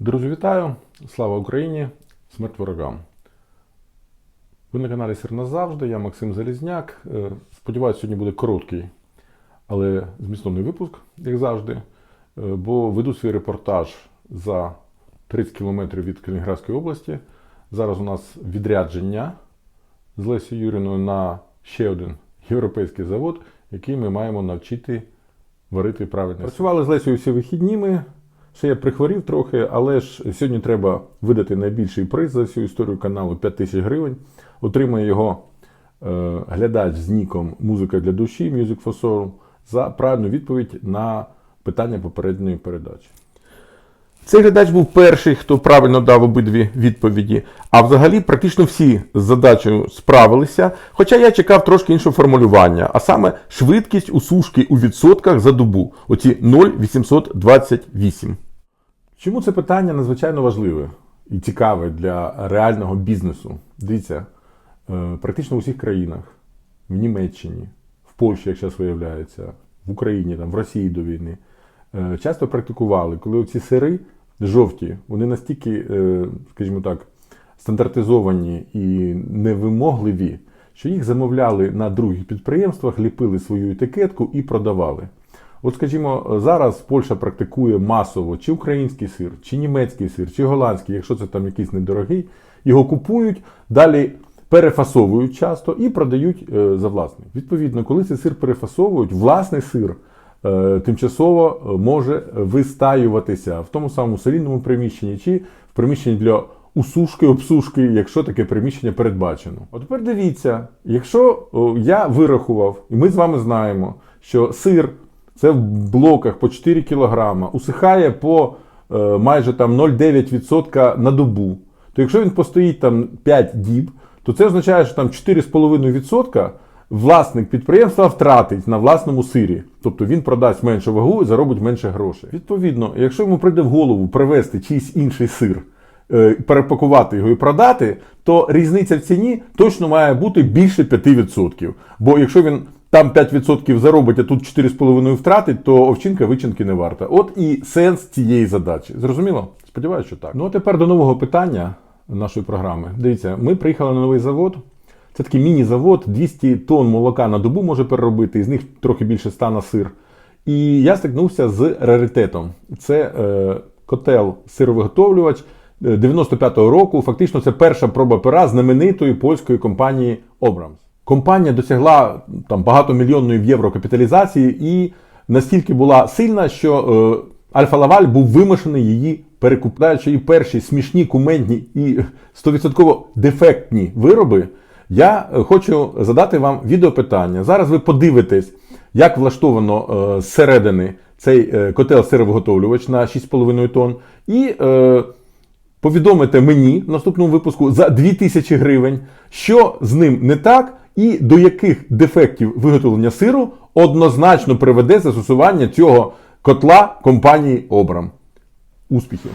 Друзі, вітаю! Слава Україні! Смерть ворогам! Ви на каналі Сир назавжди. Я Максим Залізняк. Е, Сподіваюсь, сьогодні буде короткий, але змістовний випуск, як завжди. Е, Бо веду свій репортаж за 30 кілометрів від Калінінградської області. Зараз у нас відрядження з Лесією Юріною на ще один європейський завод, який ми маємо навчити варити правильно. Працювали з Лесією всі вихідніми. Ще я прихворів трохи, але ж сьогодні треба видати найбільший приз за всю історію каналу 5 тисяч гривень. Отримає його е, глядач з ніком Музика для душі Music for Soul за правильну відповідь на питання попередньої передачі. Цей глядач був перший, хто правильно дав обидві відповіді. А взагалі практично всі з задачею справилися. Хоча я чекав трошки іншого формулювання, а саме швидкість усушки у відсотках за добу. Оці 0,828. Чому це питання надзвичайно важливе і цікаве для реального бізнесу? Дивіться, е, практично в усіх країнах, в Німеччині, в Польщі, як зараз виявляється, в Україні, там, в Росії до війни, е, часто практикували, коли оці сири жовті, вони настільки, е, скажімо так, стандартизовані і невимогливі, що їх замовляли на других підприємствах, ліпили свою етикетку і продавали. От, скажімо, зараз Польща практикує масово чи український сир, чи німецький сир, чи голландський, якщо це там якийсь недорогий, його купують, далі перефасовують часто і продають е, за власний. Відповідно, коли цей сир перефасовують, власний сир е, тимчасово е, може вистаюватися в тому самому селінному приміщенні чи в приміщенні для усушки, обсушки, якщо таке приміщення передбачено. От тепер дивіться, якщо я вирахував, і ми з вами знаємо, що сир це в блоках по 4 кг, усихає по е, майже там 0,9% на добу, то якщо він постоїть там 5 діб, то це означає, що там 4,5% власник підприємства втратить на власному сирі. Тобто він продасть меншу вагу і заробить менше грошей. Відповідно, якщо йому прийде в голову привезти чийсь інший сир, е, перепакувати його і продати, то різниця в ціні точно має бути більше 5%. Бо якщо він там 5% заробить, а тут 4,5% втратить, то овчинка вичинки не варта. От і сенс цієї задачі. Зрозуміло? Сподіваюся, що так. Ну а тепер до нового питання нашої програми. Дивіться, ми приїхали на новий завод. Це такий міні-завод, 200 тонн молока на добу може переробити, із них трохи більше 100 на сир. І я стикнувся з раритетом. Це е, котел сировиготовлювач е, 95-го року. Фактично, це перша проба пера знаменитої польської компанії Обрамс. Компанія досягла там багатомільйонної в євро капіталізації і настільки була сильна, що е, Альфа Лаваль був вимушений її перекупляючи її перші смішні, кумедні і 100% дефектні вироби. Я е, хочу задати вам відеопитання. Зараз ви подивитесь, як влаштовано е, зсередини цей е, котел сировиготовлювач на 6,5 тонн. І е, повідомите мені в наступному випуску за 2000 гривень, що з ним не так, і до яких дефектів виготовлення сиру однозначно приведе застосування цього котла компанії Обрам. Успіхів!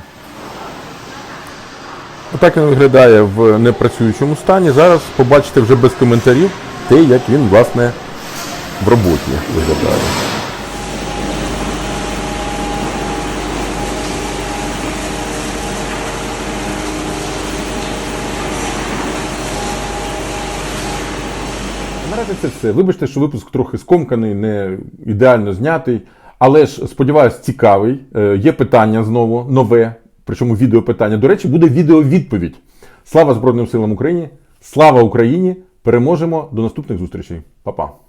Отак він виглядає в непрацюючому стані. Зараз побачите вже без коментарів те, як він, власне, в роботі виглядає. Наразі це все. Вибачте, що випуск трохи скомканий, не ідеально знятий. Але ж, сподіваюсь, цікавий. Е, Є питання знову, нове, причому відеопитання. До речі, буде відеовідповідь. Слава Збройним силам України! Слава Україні! Переможемо! До наступних зустрічей. Па-па!